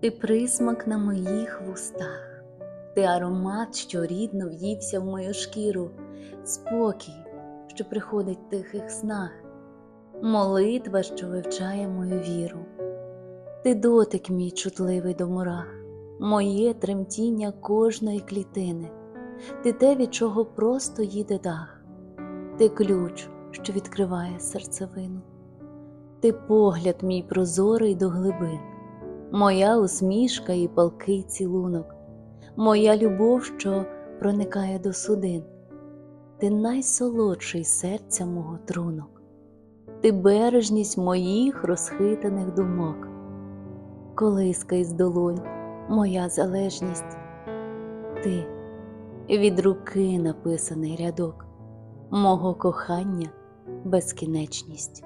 Ти присмак на моїх вустах, ти аромат, що рідно в'ївся в мою шкіру, спокій, що приходить в тихих снах, молитва, що вивчає мою віру. Ти дотик мій чутливий до мурах, моє тремтіння кожної клітини, ти те, від чого просто їде дах, ти ключ, що відкриває серцевину, ти погляд мій прозорий до глибин, моя усмішка і палкий цілунок, моя любов, що проникає до судин, ти найсолодший серця мого трунок, ти бережність моїх розхитаних думок. Колиска із долонь, моя залежність, ти від руки написаний рядок, мого кохання безкінечність.